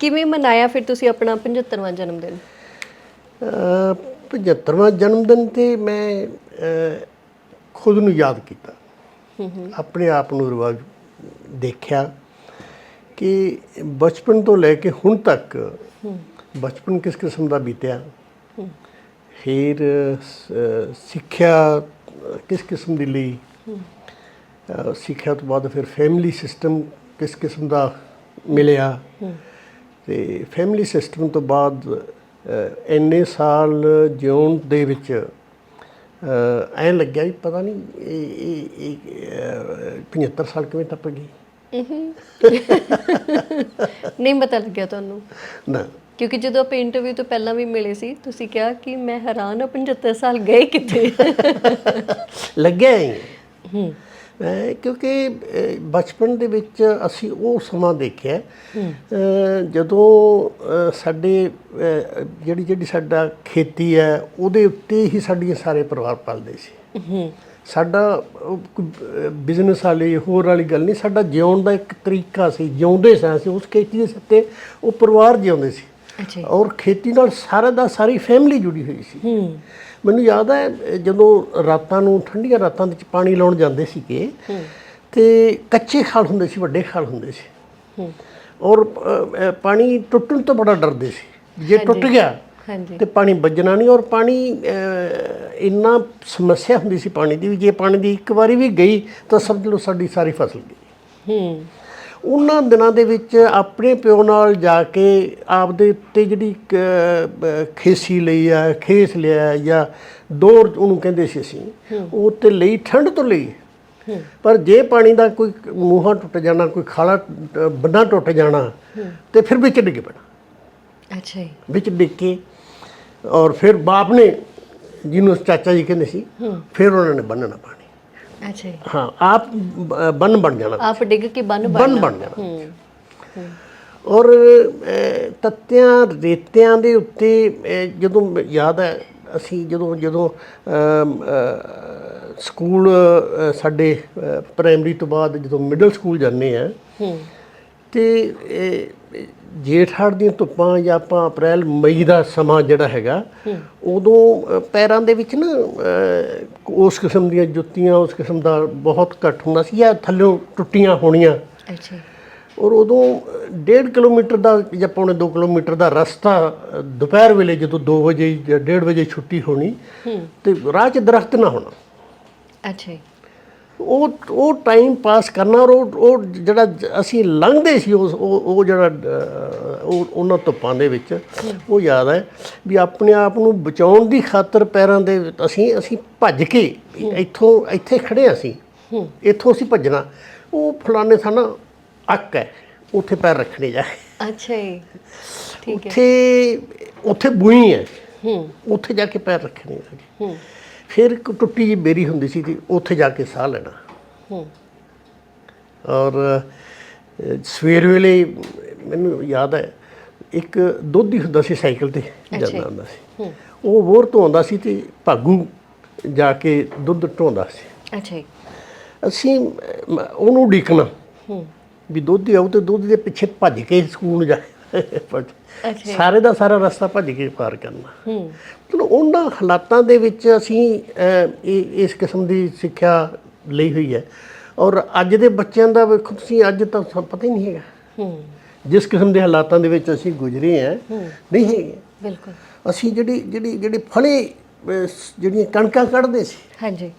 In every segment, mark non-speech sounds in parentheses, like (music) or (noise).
ਕਿਵੇਂ ਮਨਾਇਆ ਫਿਰ ਤੁਸੀਂ ਆਪਣਾ 75ਵਾਂ ਜਨਮ ਦਿਨ? ਅਹ 75ਵਾਂ ਜਨਮ ਦਿਨ ਤੇ ਮੈਂ ਖੁਦ ਨੂੰ ਯਾਦ ਕੀਤਾ। ਆਪਣੇ ਆਪ ਨੂੰ ਰਿਵਾਜ ਦੇਖਿਆ ਕਿ ਬਚਪਨ ਤੋਂ ਲੈ ਕੇ ਹੁਣ ਤੱਕ ਬਚਪਨ ਕਿਸ ਕਿਸਮ ਦਾ ਬੀਤਿਆ। ਫਿਰ ਸਿੱਖਿਆ ਕਿਸ ਕਿਸਮ ਦੀ ਲਈ। ਸਿੱਖਿਆ ਤੋਂ ਬਾਅਦ ਫਿਰ ਫੈਮਿਲੀ ਸਿਸਟਮ ਕਿਸ ਕਿਸਮ ਦਾ ਮਿਲਿਆ। ਤੇ ਫੈਮਿਲੀ ਸਿਸਟਮ ਤੋਂ ਬਾਅਦ ਇੰਨੇ ਸਾਲ ਜਿਉਣ ਦੇ ਵਿੱਚ ਐ ਲੱਗਿਆ ਵੀ ਪਤਾ ਨਹੀਂ ਇਹ ਇਹ ਇਹ ਅਹ, 75 ਸਾਲ ਕਿਵੇਂ ਟੱਪ ਗਏ ਨਹੀਂ ਪਤਾ ਲੱਗਿਆ ਤੁਹਾਨੂੰ? ਨਾ। ਕਿਉਂਕਿ ਜਦੋਂ ਆਪਾਂ ਇੰਟਰਵਿਊ ਤੋਂ ਪਹਿਲਾਂ ਵੀ ਮਿਲੇ ਸੀ ਤੁਸੀਂ ਕਿਹਾ ਕਿ ਮੈਂ ਹੈਰਾਨ ਹਾਂ 75 ਸਾਲ ਗਏ ਕਿੱਥੇ? ਲੱਗਿਆ ਹੀ। ਹੂੰ। ਕਿਉਂਕਿ ਬਚਪਨ ਦੇ ਵਿੱਚ ਅਸੀਂ ਉਹ ਸਮਾਂ ਦੇਖਿਆ। ਜਦੋਂ ਸਾਡੇ ਜਿਹੜੀ ਜਿਹੜੀ ਸਾਡਾ ਖੇਤੀ ਹੈ ਉਹਦੇ ਉੱਤੇ ਹੀ ਸਾਡੀਆਂ ਸਾਰੇ ਪਰਿਵਾਰ ਪਲਦੇ ਸੀ। ਸਾਡਾ ਬਿਜ਼ਨਸ ਵਾਲੀ ਹੋਰ ਵਾਲੀ ਗੱਲ ਨਹੀਂ ਸਾਡਾ ਜਿਉਣ ਦਾ ਇੱਕ ਤਰੀਕਾ ਸੀ। ਜਿਉਂਦੇ ਸਾਂ ਅਸੀਂ ਉਸ ਖੇਤੀ ਦੇ ਸੱਤੇ ਉਹ ਪਰਿਵਾਰ ਜਿਉਂਦੇ ਸੀ। ਔਰ ਖੇਤੀ ਨਾਲ ਸਾਰਾ ਦਾ ਸਾਰੀ ਫੈਮਿਲੀ ਜੁੜੀ ਹੋਈ ਸੀ। ਮੈਨੂੰ ਯਾਦ ਹੈ ਜਦੋਂ ਰਾਤਾਂ ਨੂੰ ਠੰਡੀਆਂ ਰਾਤਾਂ ਵਿੱਚ ਪਾਣੀ ਲਾਉਣ ਜਾਂਦੇ ਸੀਗੇ ਤੇ ਕੱਚੇ ਖਾਲ ਹੁੰਦੇ ਸੀ ਵੱਡੇ ਖਾਲ ਹੁੰਦੇ ਸੀ। ਔਰ ਪਾਣੀ ਟੁੱਟਣ ਤੋਂ ਬੜਾ ਡਰਦੇ ਸੀ। ਜੇ ਟੁੱਟ ਗਿਆ ਹਾਂਜੀ। ਤੇ ਪਾਣੀ ਵੱਜਣਾ ਨਹੀਂ ਔਰ ਪਾਣੀ ਇੰਨਾ ਸਮੱਸਿਆ ਹੁੰਦੀ ਸੀ ਪਾਣੀ ਦੀ ਵੀ ਜੇ ਪਾਣੀ ਦੀ ਇੱਕ ਵਾਰੀ ਵੀ ਗਈ ਤਾਂ ਸਮਝ ਲਓ ਸਾਡੀ ਸਾਰੀ ਫਸਲ ਗਈ। ਹੂੰ। ਉਹਨਾਂ ਦਿਨਾਂ ਦੇ ਵਿੱਚ ਆਪਣੇ ਪਿਓ ਨਾਲ ਜਾ ਕੇ ਆਪਦੇ ਉੱਤੇ ਜਿਹੜੀ ਖੇਸੀ ਲਈ ਆ ਖੇਸ ਲਿਆ ਜਾਂ ਦੌਰ ਉਹਨੂੰ ਕਹਿੰਦੇ ਸੀ ਅਸੀਂ ਉਹ ਤੇ ਲਈ ਠੰਡ ਤੋਂ ਲਈ। ਪਰ ਜੇ ਪਾਣੀ ਦਾ ਕੋਈ ਮੂੰਹਾਂ ਟੁੱਟ ਜਾਣਾ ਕੋਈ ਖਾਲਾ ਬੰਨਾ ਟੁੱਟ ਜਾਣਾ ਤੇ ਫਿਰ ਵਿੱਚ ਡਿੱਗ ਪੈਣਾ। ਅੱਛਾ ਜੀ। ਵਿੱਚ ਡਿੱਗ ਕੇ ਔਰ ਫਿਰ ਬਾਪ ਨੇ ਜਿਹਨੂੰ ਚਾਚਾ ਜੀ ਕਹਿੰਦੇ ਸੀ ਫਿਰ ਉਹਨਾਂ ਨੇ ਬੰਨਣਾ ਅੱਛਾ ਜੀ। ਹਾਂ ਆਪ ਬੰਨ ਬਣ ਜਾਣਾ। ਆਪ ਡਿੱਗ ਕੇ ਬੰਨ ਬੰਨ ਬਣ ਬਣ ਜਾਣਾ। ਔਰ ਤੱਤਿਆਂ ਰੇਤਿਆਂ ਦੇ ਉੱਤੇ ਜਦੋਂ ਯਾਦ ਹੈ ਅਸੀਂ ਜਦੋਂ ਜਦੋਂ ਸਕੂਲ ਸਾਡੇ ਪ੍ਰਾਇਮਰੀ ਤੋਂ ਬਾਅਦ ਜਦੋਂ ਮਿਡਲ ਸਕੂਲ ਜਾਂਦੇ ਆ ਹੂੰ। ਤੇ ਇਹ ਜੇਠ ਹਾੜ ਦੀਆਂ ਧੁੱਪਾਂ ਜਾਂ ਆਪਾਂ ਅਪ੍ਰੈਲ ਮਈ ਦਾ ਸਮਾਂ ਜਿਹੜਾ ਹੈਗਾ ਉਦੋਂ ਪੈਰਾਂ ਦੇ ਵਿੱਚ ਨਾ ਉਸ ਕਿਸਮ ਦੀਆਂ ਜੁੱਤੀਆਂ ਉਸ ਕਿਸਮ ਦਾ ਬਹੁਤ ਘੱਟ ਹੁੰਦਾ ਸੀ ਜਾਂ ਥੱਲਿਓਂ ਟੁੱਟੀਆਂ ਹੋਣੀਆਂ। ਅੱਛਾ। ਔਰ ਉਦੋਂ 1.5 ਕਿਲੋਮੀਟਰ ਦਾ ਜਾਂ ਪੌਣੇ 2 ਕਿਲੋਮੀਟਰ ਦਾ ਰਸਤਾ ਦੁਪਹਿਰ ਵੇਲੇ ਜਦੋਂ 2 ਵਜੇ ਜਾਂ 1:30 ਵਜੇ ਛੁੱਟੀ ਹੋਣੀ ਤੇ ਰਾਹ 'ਚ ਦਰਖਤ ਨਾ ਹੋਣਾ। ਅੱਛਾ ਉਹ ਉਹ ਟਾਈਮ ਪਾਸ ਕਰਨਾ ਔਰ ਉਹ ਉਹ ਜਿਹੜਾ ਅਸੀਂ ਲੰਘਦੇ ਸੀ ਉਸ ਉਹ ਉਹ ਜਿਹੜਾ ਉਹ ਉਹਨਾਂ ਧੁੱਪਾਂ ਦੇ ਵਿੱਚ ਉਹ ਯਾਦ ਹੈ ਵੀ ਆਪਣੇ ਆਪ ਨੂੰ ਬਚਾਉਣ ਦੀ ਖਾਤਰ ਪੈਰਾਂ ਦੇ ਅਸੀਂ ਅਸੀਂ ਭੱਜ ਕੇ ਇੱਥੋਂ ਇੱਥੇ ਖੜੇ ਹਾਂ ਅਸੀਂ। ਇੱਥੋਂ ਅਸੀਂ ਭੱਜਣਾ। ਉਹ ਫਲਾਣੇ ਥਾਂ ਨਾ ਅੱਕ ਹੈ। ਉੱਥੇ ਪੈਰ ਰੱਖਣੇ ਜਾ। ਅੱਛਾ ਜੀ। ਠੀਕ ਹੈ। ਉੱਥੇ ਉੱਥੇ ਬੂਈ ਹੈ। ਹੂੰ। ਉੱਥੇ ਜਾ ਕੇ ਪੈਰ ਰੱਖਣੇ ਜਾ ਫਿਰ ਇੱਕ ਟੁੱਟੀ ਜਿਹੀ ਬੇਰੀ ਹੁੰਦੀ ਸੀ ਤੇ ਉੱਥੇ ਜਾ ਕੇ ਸਾਹ ਲੈਣਾ। ਹੂੰ। ਔਰ ਸਵੇਰ ਵੇਲੇ ਮੈਨੂੰ ਯਾਦ ਹੈ ਇੱਕ ਦੋਧੀ ਹੁੰਦਾ ਸੀ ਸਾਈਕਲ ਤੇ ਜਾਂਦਾ ਹੁੰਦਾ ਸੀ। ਉਹ ਵੋਰ ਤੋਂ ਆਉਂਦਾ ਸੀ ਤੇ ਭਾਗੂ ਜਾ ਕੇ ਦੁੱਧ ਢੋਂਦਾ ਸੀ। ਅੱਛਾ ਜੀ। ਅਸੀਂ ਉਹਨੂੰ ਉਡੀਕਣਾ ਵੀ ਦੁੱਧ ਆਉ ਤੇ ਦੁੱਧ ਦੇ ਪਿੱਛੇ ਭੱਜ ਕੇ ਸਕੂਲ ਜਾ ਸਾਰੇ ਦਾ ਸਾਰਾ ਰਸਤਾ ਭੱਜ ਕੇ ਪਾਰ ਕਰਨਾ। ਹੂੰ। ਮਤਲਬ ਉਹਨਾਂ ਹਾਲਾਤਾਂ ਦੇ ਵਿੱਚ ਅਸੀਂ ਇਸ ਕਿਸਮ ਦੀ ਸਿੱਖਿਆ ਲਈ ਹੋਈ ਹੈ। ਔਰ ਅੱਜ ਦੇ ਬੱਚਿਆਂ ਦਾ ਵੇਖੋ ਤੁਸੀਂ ਅੱਜ ਤਾਂ ਪਤਾ ਹੀ ਨਹੀਂ ਹੈਗਾ। ਹੂੰ। ਜਿਸ ਕਿਸਮ ਦੇ ਹਾਲਾਤਾਂ ਦੇ ਵਿੱਚ ਅਸੀਂ ਗੁਜ਼ਰੇ ਹਾਂ ਨਹੀਂ ਹੈਗੇ। ਬਿਲਕੁਲ। ਅਸੀਂ ਜਿਹੜੀ ਜਿਹੜੀ ਜਿਹੜੀ ਫਲੇ ਜਿਹੜੀਆਂ ਕਣਕਾਂ ਕੱਢਦੇ ਸੀ ਹਾਂਜੀ।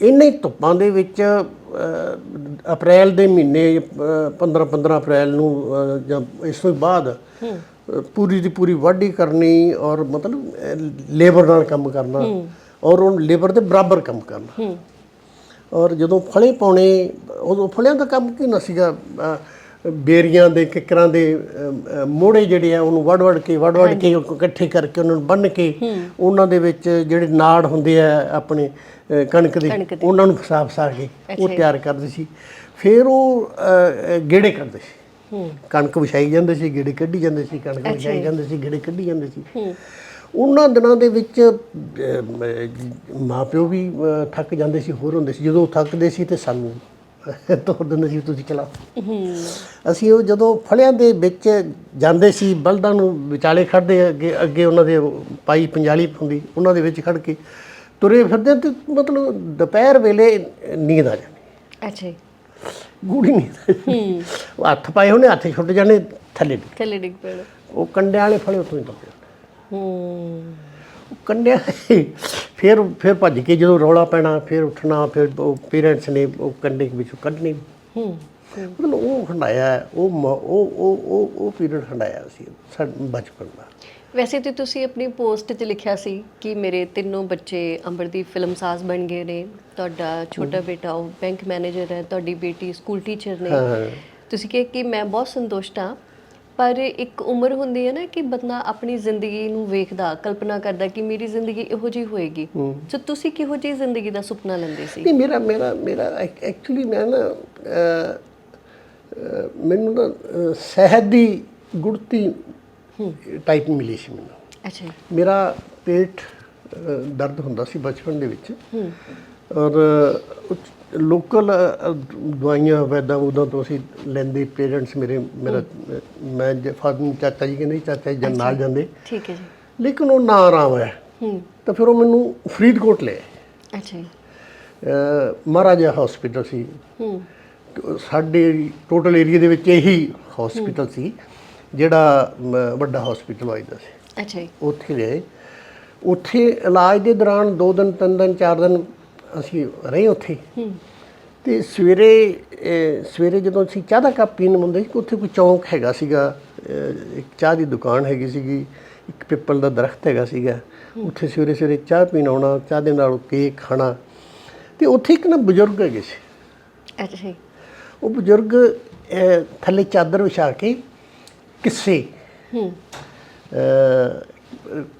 ਇੰਨੇ ਧੁੱਪਾਂ ਦੇ ਵਿੱਚ ਅਪ੍ਰੈਲ ਦੇ ਮਹੀਨੇ 15 15 ਅਪ੍ਰੈਲ ਨੂੰ ਜਾਂ ਇਸ ਤੋਂ ਬਾਅਦ ਪੂਰੀ ਦੀ ਪੂਰੀ ਵਾਢੀ ਕਰਨੀ ਔਰ ਮਤਲਬ ਲੇਬਰ ਨਾਲ ਕੰਮ ਕਰਨਾ ਔਰ ਉਹ ਲੇਬਰ ਦੇ ਬਰਾਬਰ ਕੰਮ ਕਰਨਾ। ਔਰ ਜਦੋਂ ਫਲੇ ਪਾਉਣੇ ਉਦੋਂ ਫਲਿਆਂ ਦਾ ਕੰਮ ਕੀ ਨਾ ਸੀਗਾ ਬੇਰੀਆਂ ਦੇ ਕਿਕਰਾਂ ਦੇ ਮੋੜੇ ਜਿਹੜੇ ਆ ਉਹਨੂੰ ਵੱਢ ਵੱਢ ਕੇ ਵੱਢ ਵੱਢ ਕੇ ਇਕੱਠੇ ਕਰਕੇ ਉਹਨਾਂ ਨੂੰ ਬੰਨ ਕੇ ਉਹਨਾਂ ਦੇ ਵਿੱਚ ਜਿਹੜੇ ਨਾੜ ਹੁੰਦੇ ਆ ਆਪਣੇ ਕਣਕ ਦੇ। ਉਹਨਾਂ ਨੂੰ ਫਸਾ ਫਸਾ ਕੇ ਉਹ ਤਿਆਰ ਕਰਦੇ ਸੀ। ਫਿਰ ਉਹ ਗੇੜੇ ਕਰਦੇ ਸੀ। ਕਣਕ ਵਿਛਾਈ ਜਾਂਦੇ ਸੀ ਗੇੜੇ ਕੱਢੀ ਜਾਂਦੇ ਸੀ ਕਣਕ ਵਿਛਾਈ ਜਾਂਦੇ ਸੀ ਗੇੜੇ ਕੱਢੀ ਜਾਂਦੇ ਸੀ। ਉਹਨਾਂ ਦਿਨਾਂ ਦੇ ਵਿੱਚ ਮਾਪਿਓ ਵੀ ਥੱਕ ਜਾਂਦੇ ਸੀ ਹੋਰ ਹੁੰਦੇ ਸੀ। ਜਦੋਂ ਥੱਕਦੇ ਸੀ ਤੇ ਸਾਨੂੰ (laughs) ਤੋੜ ਦਿੰਦੇ ਸੀ ਤੁਸੀਂ ਚਲਾਓ। ਅਸੀਂ ਉਹ ਜਦੋਂ ਫਲਿਆਂ ਦੇ ਵਿੱਚ ਜਾਂਦੇ ਸੀ ਬਲਦਾਂ ਨੂੰ ਵਿਚਾਲੇ ਖੜਦੇ ਅੱਗੇ ਅੱਗੇ ਉਹਨਾਂ ਦੇ ਪਾਈ ਪੰਜਾਲੀ ਹੁੰਦੀ ਉਹਨਾਂ ਦੇ ਵਿੱਚ ਖੜ ਕੇ ਤੁਰੇ ਫਿਰਦੇ ਤੇ ਮਤਲਬ ਦੁਪਹਿਰ ਵੇਲੇ ਨੀਂਦ ਆ ਜਾਣੀ ਅੱਛਾ ਗੂੜੀ ਨੀਂਦ ਉਹ ਹੱਥ ਪਾਏ ਉਹਨੇ ਹੱਥ ਛੁੱਟ ਜਾਣੇ ਥੱਲੇ। ਥੱਲੇ ਡਿੱਗ ਪੈਣਾ ਉਹ ਕੰਡਿਆਂ ਵਾਲੇ ਫਲੇ ਉੱਥੋਂ ਹੀ ਤੁਰ ਜਾਣੇ ਹੂੰ। ਕੰਡਿਆਂ ਫਿਰ ਫਿਰ ਭੱਜ ਕੇ ਜਦੋਂ ਰੌਲਾ ਪੈਣਾ ਫਿਰ ਉੱਠਣਾ ਫਿਰ ਪੇਰੈਂਟਸ ਨੇ ਉਹ ਕੰਡੇ ਵਿੱਚੋਂ ਕੱਢਣੀ। ਹੂੰ ਮਤਲਬ ਉਹ ਹੰਡਾਇਆ ਉਹ ਉਹ ਉਹ ਉਹ ਉਹ ਪੀਰੀਅਡ ਹੰਡਾਇਆ ਸੀ ਸਾਡੇ ਬਚਪਨ ਦਾ। ਵੈਸੇ ਤੇ ਤੁਸੀਂ ਆਪਣੀ ਪੋਸਟ 'ਚ ਲਿਖਿਆ ਸੀ ਕਿ ਮੇਰੇ ਤਿੰਨੋਂ ਬੱਚੇ ਅੰਬਰਦੀਪ ਫਿਲਮਸਾਜ਼ ਬਣ ਗਏ ਨੇ। ਤੁਹਾਡਾ ਛੋਟਾ ਬੇਟਾ ਉਹ ਬੈਂਕ ਮੈਨੇਜਰ ਹੈ ਤੁਹਾਡੀ ਬੇਟੀ ਸਕੂਲ ਟੀਚਰ ਨੇ। ਤੁਸੀਂ ਕਿਹਾ ਕਿ ਮੈਂ ਬਹੁਤ ਸੰਤੁਸ਼ਟ ਹਾਂ ਪਰ ਇੱਕ ਉਮਰ ਹੁੰਦੀ ਹੈ ਨਾ ਕਿ ਬੰਦਾ ਆਪਣੀ ਜ਼ਿੰਦਗੀ ਨੂੰ ਵੇਖਦਾ ਕਲਪਨਾ ਕਰਦਾ ਕਿ ਮੇਰੀ ਜ਼ਿੰਦਗੀ ਇਹੋ ਜਿਹੀ ਹੋਏਗੀ। ਸੋ ਤੁਸੀਂ ਕਿਹੋ ਜਿਹੀ ਜ਼ਿੰਦਗੀ ਦਾ ਸੁਪਨਾ ਲੈਂਦੇ ਸੀ? ਨਹੀਂ ਮੇਰਾ ਮੇਰਾ ਮੇਰਾ ਐਕਚੁਅਲੀ ਮੈਂ ਨਾ ਮੈਨੂੰ ਨਾ ਸ਼ਹਿਦ ਦੀ ਗੁੜਤੀ ਟਾਈਪ ਮਿਲੀ ਸੀ ਮੈਨੂੰ। ਅੱਛਾ ਜੀ। ਮੇਰਾ ਪੇਟ ਦਰਦ ਹੁੰਦਾ ਸੀ ਬਚਪਨ ਦੇ ਵਿੱਚ। ਔਰ ਲੋਕਲ ਦਵਾਈਆਂ ਵੈਦਾਂ ਉਦੋਂ ਤੋਂ ਅਸੀਂ ਲੈਂਦੇ ਪੇਰੈਂਟਸ ਮੇਰੇ ਮੇਰਾ ਮੈਂ ਫਾਦਰ ਚਾਚਾ ਜੀ ਕਹਿੰਦੇ ਚਾਚਾ ਜੀ ਜਨ ਨਾਲ ਜਾਂਦੇ। ਠੀਕ ਹੈ ਜੀ। ਲੇਕਿਨ ਉਹ ਨਾ ਆਰਾਮ ਹੂੰ। ਤਾਂ ਫਿਰ ਉਹ ਮੈਨੂੰ ਫਰੀਦਕੋਟ ਲੈ। ਅੱਛਾ ਜੀ। ਮਹਾਰਾਜਾ ਹਸਪੀਟਲ ਸੀ। ਹੂੰ। ਸਾਡੇ ਟੋਟਲ ਏਰੀਆ ਦੇ ਵਿੱਚ ਇਹੀ ਹਸਪੀਟਲ ਸੀ ਜਿਹੜਾ ਵੱਡਾ ਹਸਪੀਟਲ ਵਾਈਦਾ ਸੀ। ਅੱਛਾ ਜੀ। ਉੱਥੇ ਗਏ ਉੱਥੇ ਇਲਾਜ ਦੇ ਦੌਰਾਨ 2 ਦਿਨ 3 ਦਿਨ 4 ਦਿਨ ਅਸੀਂ ਰਹੇ ਉੱਥੇ। ਤੇ ਸਵੇਰੇ ਅਹ, ਸਵੇਰੇ ਜਦੋਂ ਅਸੀਂ ਚਾਹ ਦਾ ਕੱਪ ਪੀਣ ਹੁੰਦੇ ਸੀ ਉੱਥੇ ਕੋਈ ਚੌਂਕ ਹੈਗਾ ਸੀਗਾ ਅਹ, ਇੱਕ ਚਾਹ ਦੀ ਦੁਕਾਨ ਹੈਗੀ ਸੀਗੀ ਇੱਕ ਪਿੱਪਲ ਦਾ ਦਰਖਤ ਹੈਗਾ ਸੀਗਾ। ਉੱਥੇ ਸਵੇਰੇ ਸਵੇਰੇ ਚਾਹ ਪੀਣ ਆਉਣਾ ਚਾਹ ਦੇ ਨਾਲ ਕੇਕ ਖਾਣਾ। ਤੇ ਉੱਥੇ ਇੱਕ ਨਾ ਬਜ਼ੁਰਗ ਹੈਗੇ ਸੀ। ਅੱਛਾ ਜੀ। ਉਹ ਬਜ਼ੁਰਗ ਅਹ, ਥੱਲੇ ਚਾਦਰ ਵਿਛਾ ਕੇ ਕਿੱਸੇ ਹੂੰ।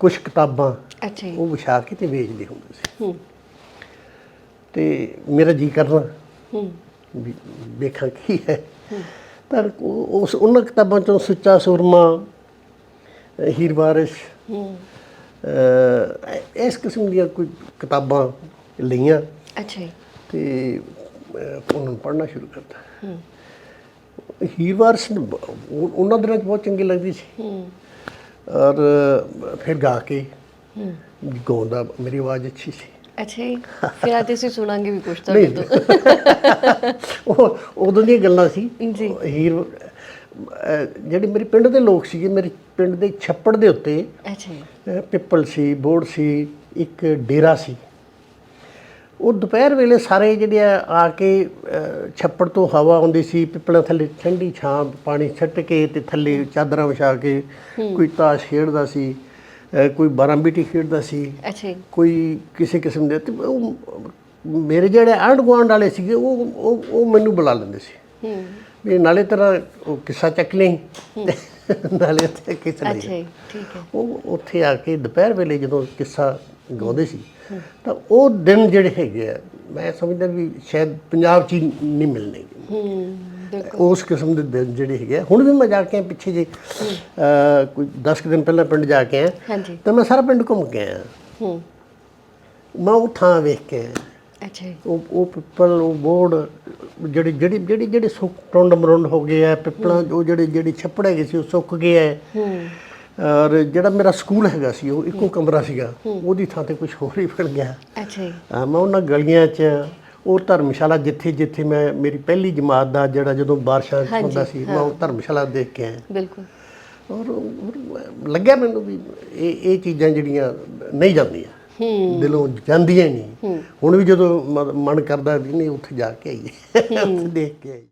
ਕੁਝ ਕਿਤਾਬਾਂ ਅੱਛਾ ਜੀ। ਉਹ ਵਿਛਾ ਕੇ ਤੇ ਵੇਚਦੇ ਹੁੰਦੇ ਸੀ। ਹੂੰ। ਤੇ ਮੇਰਾ ਜੀ ਕਰਨਾ ਹੂੰ। ਵੀ ਵੇਖਾਂ ਕੀ ਹੈ। ਤਾਂ ਉਸ ਉਹਨਾਂ ਕਿਤਾਬਾਂ ਚੋਂ ਸੁੱਚਾ ਸੂਰਮਾ ਹੀਰ ਵਾਰਿਸ ਹੂੰ ਇਸ ਕਿਸਮ ਦੀਆਂ ਕੋਈ ਕਿਤਾਬਾਂ ਲਈਆਂ। ਅੱਛਾ ਜੀ। ਤੇ ਉਹਨਾਂ ਪੜ੍ਹਨਾ ਸ਼ੁਰੂ ਕਰਤਾ। ਹੀਰ ਵਾਰਿਸ ਉਹਨਾਂ ਦਿਨਾਂ 'ਚ ਬਹੁਤ ਚੰਗੀ ਲੱਗਦੀ ਸੀ। ਹੂੰ। ਔਰ ਫਿਰ ਗਾ ਕੇ ਗਾਉਂਦਾ ਮੇਰੀ ਆਵਾਜ਼ ਅੱਛੀ ਸੀ। ਅੱਛਾ ਜੀ। (laughs) ਫਿਰ ਅੱਜ ਅਸੀਂ ਸੁਣਾਂਗੇ ਵੀ ਕੁਝ ਤੁਹਾਡੇ ਤੋਂ। (laughs) ਉਹ ਉਦੋਂ ਦੀਆਂ ਗੱਲਾਂ ਸੀ। ਜੀ। ਹੀਰ ਜਿਹੜੇ ਮੇਰੇ ਪਿੰਡ ਦੇ ਲੋਕ ਸੀਗੇ ਮੇਰੇ ਪਿੰਡ ਦੇ ਛੱਪੜ ਦੇ ਉੱਤੇ ਅੱਛਾ ਜੀ। ਪਿੱਪਲ ਸੀ ਬੋੜ ਸੀ ਇੱਕ ਡੇਰਾ ਸੀ। ਉਹ ਦੁਪਹਿਰ ਵੇਲੇ ਸਾਰੇ ਜਿਹੜੇ ਆ ਕੇ ਛੱਪੜ ਤੋਂ ਹਵਾ ਆਉਂਦੀ ਸੀ ਪਿੱਪਲਾਂ ਥੱਲੇ ਠੰਡੀ ਛਾਂ ਪਾਣੀ ਛੱਟ ਕੇ ਤੇ ਥੱਲੇ ਚਾਦਰਾਂ ਵਿਛਾ ਕੇ ਕੋਈ ਤਾਸ਼ ਖੇਡਦਾ ਸੀ। ਕੋਈ ਬਾਰਾਂਬੀਟੀ ਖੇਡਦਾ ਸੀ ਅੱਛਾ ਜੀ। ਕੋਈ ਕਿਸੇ ਕਿਸਮ ਦੇ ਤੇ ਉਹ ਮੇਰੇ ਜਿਹੜੇ ਆਂਢ ਗੁਆਂਢ ਵਾਲੇ ਸੀਗੇ ਉਹ ਉਹ ਉਹ ਮੈਨੂੰ ਬੁਲਾ ਲੈਂਦੇ ਸੀ। ਹੂੰ। ਵੀ ਨਾਲੇ ਤੇਰਾ ਉਹ ਕਿੱਸਾ ਚੱਕ ਲਈ। ਨਾਲੇ ਤੇ ਕਿਸ ਅੱਛਾ ਲਈ ਜੀ ਠੀਕ ਹੈ। ਉਹ ਉੱਥੇ ਆ ਕੇ ਦੁਪਹਿਰ ਵੇਲੇ ਜਦੋਂ ਕਿੱਸਾ ਗਾਉਂਦੇ ਸੀ ਤਾਂ ਉਹ ਦਿਨ ਜਿਹੜੇ ਹੈਗੇ ਆ ਮੈਂ ਸਮਝਦਾ ਵੀ ਸ਼ਾਇਦ ਪੰਜਾਬ 'ਚ ਨਹੀਂ ਮਿਲਣੇ। ਹੂੰ। ਉਸ ਕਿਸਮ ਦੇ ਦਿਨ ਜਿਹੜੇ ਹੈਗੇ ਹੁਣ ਵੀ ਮੈਂ ਜਾ ਕੇ ਪਿੱਛੇ ਜੇ ਕੋਈ 10 ਕੁ ਦਿਨ ਪਹਿਲਾਂ ਪਿੰਡ ਜਾ ਕੇ ਆਇਆ। ਤਾਂ ਮੈਂ ਸਾਰਾ ਪਿੰਡ ਘੁੰਮ ਕੇ ਆਇਆ। ਹੂੰ। ਮੈਂ ਉਹ ਥਾਂ ਵੇਖ ਕੇ ਆਇਆ। ਅੱਛਾ ਉਹ ਉਹ ਪਿੱਪਲ ਉਹ ਬੋੜ ਜਿਹੜੀ ਜਿਹੜੀ ਜਿਹੜੀ ਜਿਹੜੇ ਸੁੱਕ ਟੁੰਡ ਮਰੁੰਡ ਹੋ ਗਏ ਆ ਪਿੱਪਲਾਂ ਉਹ ਜਿਹੜੇ ਜਿਹੜੇ ਛੱਪੜ ਹੈਗੇ ਸੀ ਉਹ ਸੁੱਕ ਗਏ ਆ। ਹੂੰ। ਔਰ ਜਿਹੜਾ ਮੇਰਾ ਸਕੂਲ ਹੈਗਾ ਸੀ ਉਹ ਇੱਕੋ ਕਮਰਾ ਸੀਗਾ। ਉਹਦੀ ਥਾਂ ਤੇ ਕੁਝ ਹੋਰ ਹੀ ਬਣ ਗਿਆ। ਅੱਛਾ ਮੈਂ ਉਹਨਾਂ ਗਲੀਆਂ 'ਚ ਉਹ ਧਰਮਸ਼ਾਲਾ ਜਿੱਥੇ ਜਿੱਥੇ ਮੈਂ ਮੇਰੀ ਪਹਿਲੀ ਜਮਾਤ ਦਾ ਜਿਹੜਾ ਜਦੋਂ ਬਾਰਿਸ਼ਾਂ ਹਾਂਜੀ, ਹੁੰਦਾ ਸੀ ਮੈਂ ਉਹ ਧਰਮਸ਼ਾਲਾ ਦੇਖ ਕੇ ਆਇਆ। ਬਿਲਕੁਲ। ਔਰ ਔਰ ਲੱਗਿਆ ਮੈਨੂੰ ਵੀ ਇਹ ਇਹ ਚੀਜ਼ਾਂ ਜਿਹੜੀਆਂ ਨਹੀਂ ਜਾਂਦੀਆਂ ਦਿਲੋਂ ਜਾਂਦੀਆਂ ਹੀ। ਨਹੀਂ ਹੁਣ ਵੀ ਜਦੋਂ ਮ- ਮਨ ਕਰਦਾ ਵੀ ਨਹੀਂ ਉੱਥੇ ਜਾ ਕੇ ਆਈਏ। ਉੱਥੇ ਦੇਖ ਕੇ ਆਈਏ।